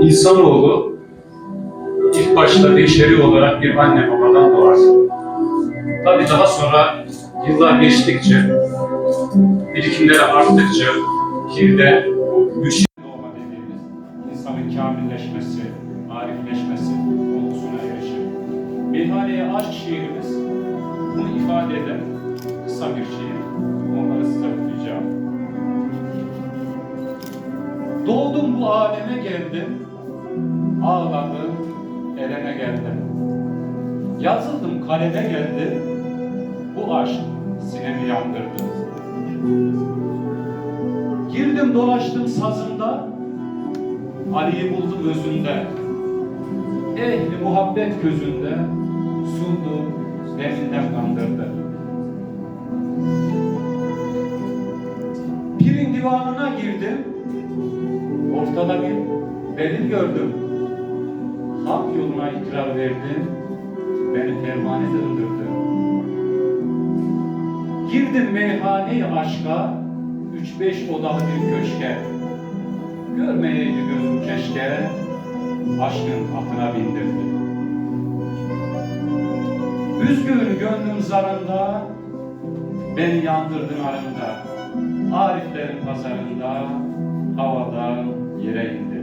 İnsanoğlu ilk başta beşeri olarak bir anne babadan doğar. Tabi daha sonra yıllar geçtikçe, birikimleri arttıkça bir de müşrik doğma dediğimiz insanın kamilleşmesi, arifleşmesi olgusuna erişir. Meyhaneye aşk şiirimiz bunu ifade eden kısa bir şiir. Doğdum bu aleme geldim, ağladım, eleme geldim. Yazıldım kaleme geldim, bu aşk sinemi yandırdı. Girdim dolaştım sazında, Ali'yi buldum özünde. Ehli muhabbet gözünde, sundu, deminden kandırdı. Pirin divanına girdim, ortada bir benim gördüm. Hak yoluna ikrar verdim, beni pervane döndürdü. Girdim meyhaneyi aşka, üç beş odalı bir köşke. Görmeyeydi gözüm keşke, aşkın atına bindirdi. Üzgün gönlüm zarında, beni yandırdın arında. Ariflerin pazarında, havadan 一类。